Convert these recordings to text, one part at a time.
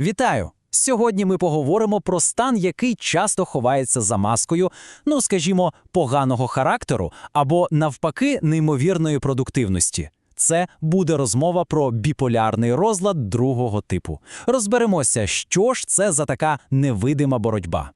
Вітаю! Сьогодні ми поговоримо про стан, який часто ховається за маскою, ну скажімо, поганого характеру або навпаки неймовірної продуктивності. Це буде розмова про біполярний розлад другого типу. Розберемося, що ж це за така невидима боротьба.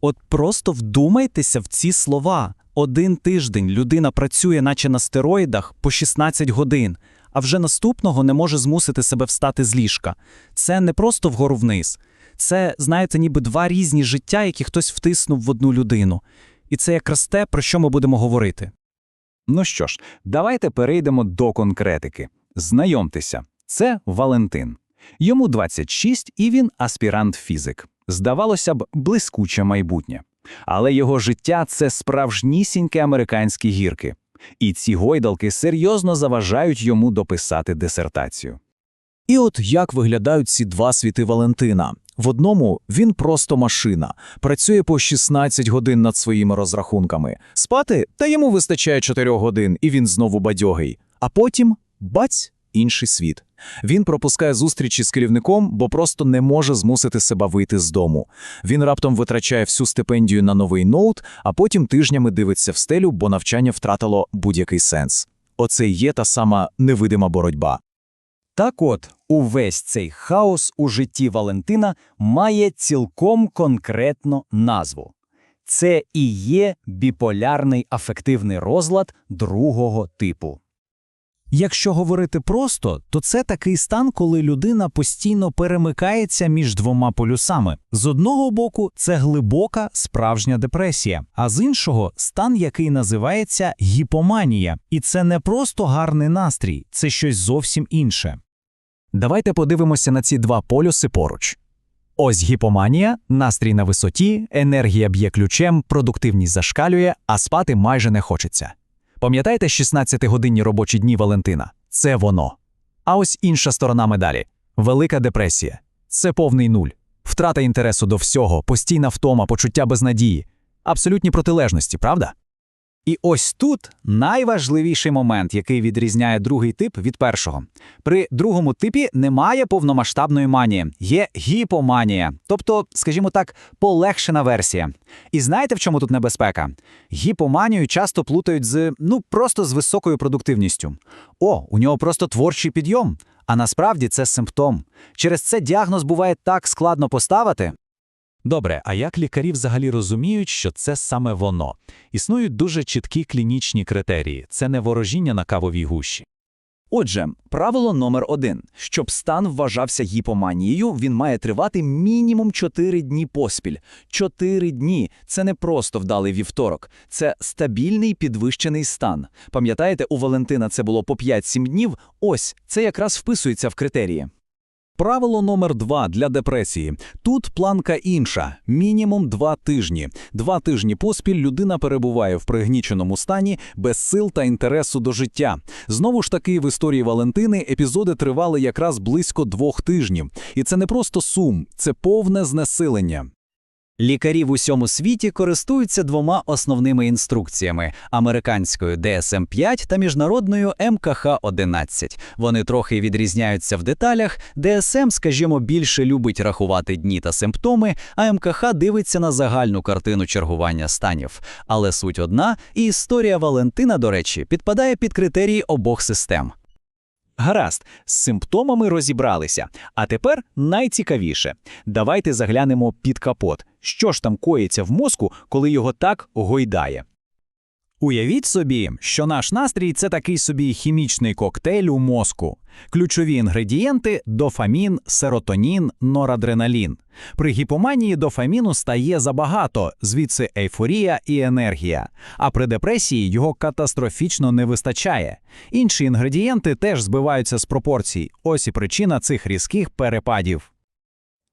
От просто вдумайтеся в ці слова. Один тиждень людина працює, наче на стероїдах, по 16 годин, а вже наступного не може змусити себе встати з ліжка. Це не просто вгору вниз. Це, знаєте, ніби два різні життя, які хтось втиснув в одну людину. І це якраз те, про що ми будемо говорити. Ну що ж, давайте перейдемо до конкретики. Знайомтеся, це Валентин. Йому 26 і він аспірант-фізик. Здавалося б, блискуче майбутнє. Але його життя це справжнісінькі американські гірки. І ці гойдалки серйозно заважають йому дописати дисертацію. І от як виглядають ці два світи Валентина. В одному він просто машина, працює по 16 годин над своїми розрахунками. Спати та йому вистачає 4 годин, і він знову бадьогий. А потім баць інший світ. Він пропускає зустрічі з керівником, бо просто не може змусити себе вийти з дому. Він раптом витрачає всю стипендію на новий ноут, а потім тижнями дивиться в стелю, бо навчання втратило будь-який сенс. Оце і є та сама невидима боротьба. Так от, увесь цей хаос у житті Валентина має цілком конкретну назву. Це і є біполярний афективний розлад другого типу. Якщо говорити просто, то це такий стан, коли людина постійно перемикається між двома полюсами. З одного боку, це глибока справжня депресія, а з іншого стан, який називається гіпоманія. І це не просто гарний настрій, це щось зовсім інше. Давайте подивимося на ці два полюси поруч. Ось гіпоманія, настрій на висоті, енергія б'є ключем, продуктивність зашкалює, а спати майже не хочеться. Пам'ятаєте 16-годинні робочі дні Валентина? Це воно. А ось інша сторона медалі велика депресія. Це повний нуль, втрата інтересу до всього, постійна втома, почуття безнадії. Абсолютні протилежності, правда? І ось тут найважливіший момент, який відрізняє другий тип від першого. При другому типі немає повномасштабної манії, є гіпоманія, тобто, скажімо так, полегшена версія. І знаєте, в чому тут небезпека? Гіпоманію часто плутають з ну просто з високою продуктивністю. О, у нього просто творчий підйом. А насправді це симптом. Через це діагноз буває так складно поставити. Добре, а як лікарі взагалі розуміють, що це саме воно? Існують дуже чіткі клінічні критерії, це не ворожіння на кавовій гущі. Отже, правило номер один: щоб стан вважався гіпоманією, він має тривати мінімум 4 дні поспіль. 4 дні це не просто вдалий вівторок, це стабільний підвищений стан. Пам'ятаєте, у Валентина це було по 5-7 днів. Ось це якраз вписується в критерії. Правило номер два для депресії. Тут планка інша. Мінімум два тижні. Два тижні поспіль людина перебуває в пригніченому стані без сил та інтересу до життя. Знову ж таки, в історії Валентини епізоди тривали якраз близько двох тижнів. І це не просто сум, це повне знесилення. Лікарі в усьому світі користуються двома основними інструкціями: американською DSM-5 та міжнародною МКХ-11. Вони трохи відрізняються в деталях. DSM, скажімо, більше любить рахувати дні та симптоми, а МКХ дивиться на загальну картину чергування станів. Але суть одна, і історія Валентина, до речі, підпадає під критерії обох систем. Гаразд, з симптомами розібралися. А тепер найцікавіше. Давайте заглянемо під капот. Що ж там коїться в мозку, коли його так гойдає? Уявіть собі, що наш настрій це такий собі хімічний коктейль у мозку. Ключові інгредієнти дофамін, серотонін, норадреналін. При гіпоманії дофаміну стає забагато, звідси ейфорія і енергія. А при депресії його катастрофічно не вистачає. Інші інгредієнти теж збиваються з пропорцій. Ось і причина цих різких перепадів.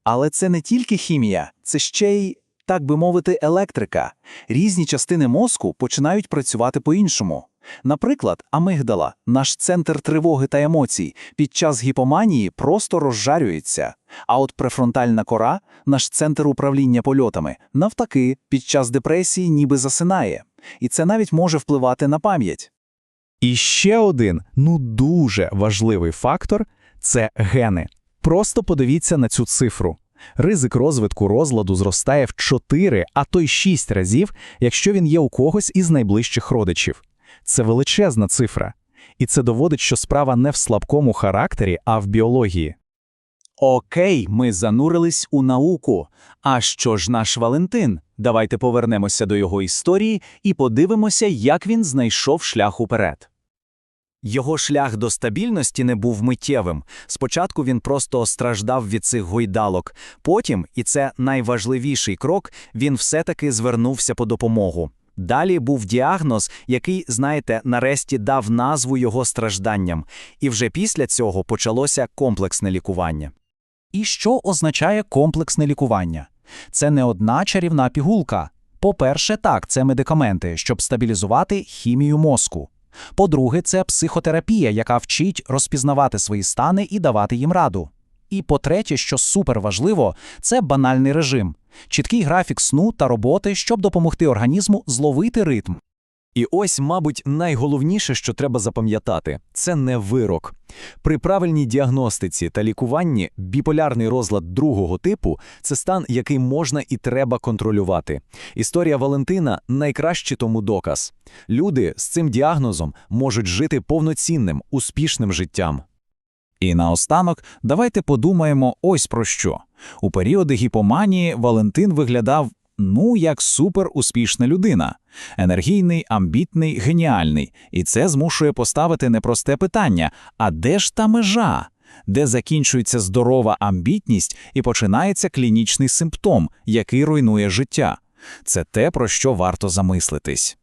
Але це не тільки хімія, це ще й, так би мовити, електрика. Різні частини мозку починають працювати по-іншому. Наприклад, амигдала, наш центр тривоги та емоцій, під час гіпоманії просто розжарюється. А от префронтальна кора, наш центр управління польотами, навтаки, під час депресії ніби засинає. І це навіть може впливати на пам'ять. І ще один, ну дуже важливий фактор це гени. Просто подивіться на цю цифру. Ризик розвитку розладу зростає в 4, а то й 6 разів, якщо він є у когось із найближчих родичів. Це величезна цифра. І це доводить, що справа не в слабкому характері, а в біології. Окей, ми занурились у науку. А що ж наш Валентин? Давайте повернемося до його історії і подивимося, як він знайшов шлях уперед. Його шлях до стабільності не був миттєвим. Спочатку він просто страждав від цих гойдалок. Потім, і це найважливіший крок, він все-таки звернувся по допомогу. Далі був діагноз, який, знаєте, нарешті дав назву його стражданням. І вже після цього почалося комплексне лікування. І що означає комплексне лікування? Це не одна чарівна пігулка. По-перше, так, це медикаменти, щоб стабілізувати хімію мозку. По-друге, це психотерапія, яка вчить розпізнавати свої стани і давати їм раду. І по-третє, що суперважливо, це банальний режим, чіткий графік сну та роботи, щоб допомогти організму зловити ритм. І ось, мабуть, найголовніше, що треба запам'ятати – це не вирок. При правильній діагностиці та лікуванні біполярний розлад другого типу – це стан, який можна і треба контролювати. Історія Валентина – найкращий тому доказ. Люди з цим діагнозом можуть жити повноцінним, успішним життям. І наостанок давайте подумаємо ось про що. У періоди гіпоманії Валентин виглядав, ну, як суперуспішна людина. Енергійний, амбітний, геніальний. І це змушує поставити непросте питання: а де ж та межа? Де закінчується здорова амбітність і починається клінічний симптом, який руйнує життя? Це те, про що варто замислитись.